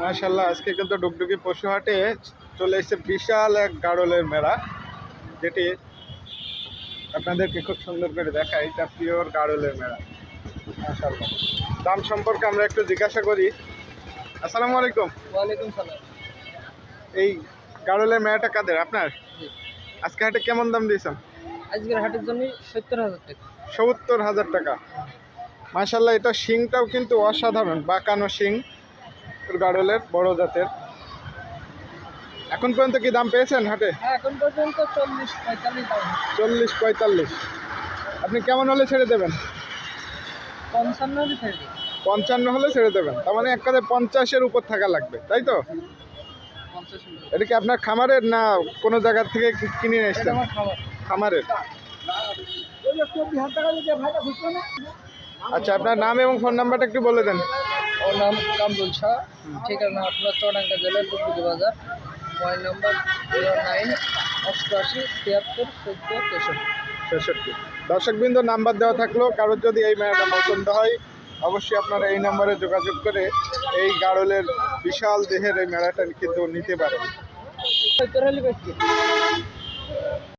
মাশাল্লাহ আজকে কিন্তু ডুগডুগি পশু হাটে চলে এসেছে বিশাল এক গাড়লের মেলা যেটি আপনাদেরকে খুব সুন্দর করে দেখায়। এটা পিওর গাড়লের মেলা মাশাল্লাহ দাম সম্পর্কে আমরা একটু জিজ্ঞাসা করি। আসসালামু আলাইকুম। ওয়ালাইকুম সালাম। এই গাড়লের মেলাটা কাদের? আপনার। আজকে হাটে কেমন দাম দিয়েছেন? আজকের হাটের জন্য সত্তর হাজার টাকা। সত্তর হাজার টাকা। মাশাল্লাহ এটা শিংটাও কিন্তু অসাধারণ বাঁকানো শিং। গাড়লের বড় জাতের। এখন পর্যন্ত কি দাম পেয়েছেন হাটে? হ্যাঁ এখন পর্যন্ত চল্লিশ পঁয়তাল্লিশ চল্লিশ পঁয়তাল্লিশ। আপনি কেমন হলে ছেড়ে দেবেন? পঞ্চান্ন হলে ছেড়ে দিই পঞ্চান্ন হলে ছেড়ে দেবেন। তার মানে এক কাজে পঞ্চাশের উপর থাকা লাগবে তাই তো? এটা কি আপনার খামারের না কোনো জায়গার থেকে কিনে এসছেন? খামারের? আচ্ছা আপনার নাম এবং ফোন নাম্বারটা একটু বলে দেন। ওর নাম কামরুল শাহ ঠিকানা আপনার চৌডাঙ্গা জেলার ডুবুকি বাজার। মোবাইল নম্বর জিরো নাইন অষ্টআশি তিয়াত্তর চোদ্দ তেষট্টি। ছেষট্টি দর্শকবৃন্দ নাম্বার দেওয়া থাকল। কারোর যদি এই মেলাটা পছন্দ হয় অবশ্যই আপনারা এই নম্বরে যোগাযোগ করে এই গাড়লের বিশাল দেহের এই মেলাটা কিন্তু নিতে পারেন।